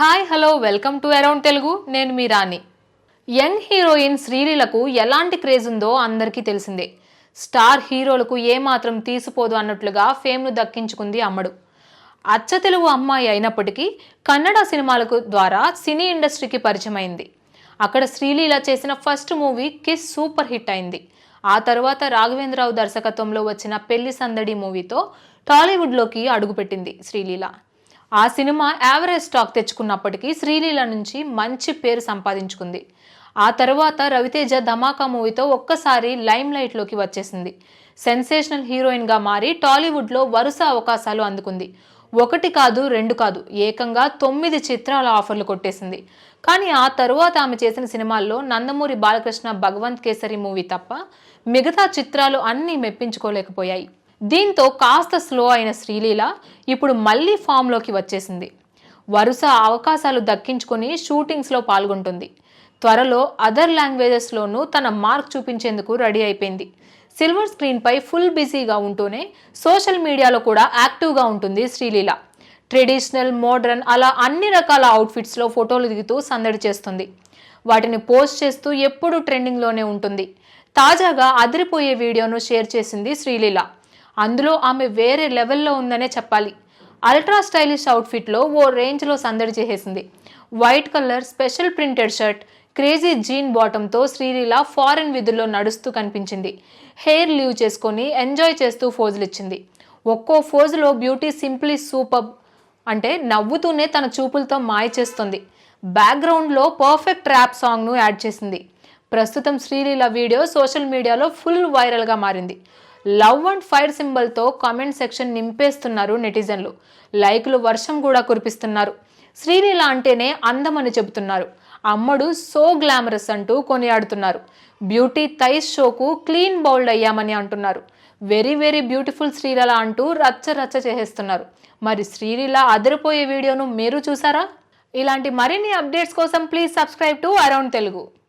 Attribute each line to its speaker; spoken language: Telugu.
Speaker 1: Hi hello welcome to around Telugu. నేను మీ రాణి. యంగ్ హీరోయిన్ శ్రీలీలకు ఎలాంటి క్రేజ్ ఉందో అందరికీ తెలిసిందే. స్టార్ హీరోలకు ఏమాత్రం తీసిపోదు అన్నట్లుగా ఫేమ్ను దక్కించుకుంది అమ్మడు. అచ్చ తెలుగు అమ్మాయి అయినప్పటికీ కన్నడ సినిమాలకు ద్వారా సినీ ఇండస్ట్రీకి పరిచయం అయింది అక్కడ శ్రీలీల చేసిన first movie kiss super hit అయింది. ఆ తర్వాత రాఘవేంద్రరావు దర్శకత్వంలో వచ్చిన పెళ్ళి సందడి మూవీతో టాలీవుడ్లోకి అడుగుపెట్టింది శ్రీలీల. ఆ సినిమా యావరేజ్ స్టాక్ తెచ్చుకున్నప్పటికీ శ్రీలీల నుంచి మంచి పేరు సంపాదించుకుంది. ఆ తర్వాత రవితేజ ధమాకా మూవీతో ఒక్కసారి లైమ్ లైట్లోకి వచ్చేసింది. సెన్సేషనల్ హీరోయిన్గా మారి టాలీవుడ్లో వరుస అవకాశాలు అందుకుంది. ఒకటి కాదు రెండు కాదు ఏకంగా తొమ్మిది చిత్రాల ఆఫర్లు కొట్టేసింది. కానీ ఆ తరువాత ఆమె చేసిన సినిమాల్లో నందమూరి బాలకృష్ణ భగవంత్ కేసరి మూవీ తప్ప మిగతా చిత్రాలు అన్నీ మెప్పించుకోలేకపోయాయి. దీంతో కాస్త స్లో అయిన శ్రీలీల ఇప్పుడు మళ్ళీ ఫామ్లోకి వచ్చేసింది. వరుస అవకాశాలు దక్కించుకొని షూటింగ్స్లో పాల్గొంటుంది. త్వరలో అదర్ లాంగ్వేజెస్లోనూ తన మార్క్ చూపించేందుకు రెడీ అయిపోయింది. సిల్వర్ స్క్రీన్పై ఫుల్ బిజీగా ఉంటూనే సోషల్ మీడియాలో కూడా యాక్టివ్గా ఉంటుంది శ్రీలీల. ట్రెడిషనల్ మోడ్రన్ అలా అన్ని రకాల అవుట్ఫిట్స్లో ఫోటోలు దిగుతూ సందడి చేస్తుంది. వాటిని పోస్ట్ చేస్తూ ఎప్పుడూ ట్రెండింగ్లోనే ఉంటుంది. తాజాగా అదిరిపోయే వీడియోను షేర్ చేసింది శ్రీలీల. అందులో ఆమె వేరే లెవెల్లో ఉందనే చెప్పాలి. అల్ట్రా స్టైలిష్ అవుట్ఫిట్లో ఓ రేంజ్లో సందడి చేసేసింది. White colour special printed shirt crazy jean బాటంతో Sreeleela foreign విధుల్లో నడుస్తూ కనిపించింది. హెయిర్ లీవ్ చేసుకొని ఎంజాయ్ చేస్తూ ఫోజులు ఇచ్చింది. ఒక్కో ఫోజులో బ్యూటీ సింప్లీ సూపర్ అంటే నవ్వుతూనే తన చూపులతో మాయ చేస్తుంది. బ్యాక్గ్రౌండ్లో పర్ఫెక్ట్ ర్యాప్ సాంగ్ను యాడ్ చేసింది. ప్రస్తుతం శ్రీలీల వీడియో సోషల్ మీడియాలో ఫుల్ వైరల్గా మారింది. లవ్ అండ్ ఫైర్ సింబల్తో కామెంట్ సెక్షన్ నింపేస్తున్నారు నెటిజన్లు. లైకులు వర్షం కూడా కురిపిస్తున్నారు. శ్రీలీల అంటేనే అందమని చెబుతున్నారు. అమ్మడు సో గ్లామరస్ అంటూ కొనియాడుతున్నారు. బ్యూటీ థైస్ షోకు క్లీన్ బౌల్డ్ అయ్యామని అంటున్నారు. వెరీ వెరీ బ్యూటిఫుల్ శ్రీలీల అంటూ రచ్చ రచ్చ చేసేస్తున్నారు. మరి శ్రీలీల అదిరిపోయే వీడియోను మీరు చూసారా? ఇలాంటి మరిన్ని అప్డేట్స్ కోసం please subscribe to around Telugu.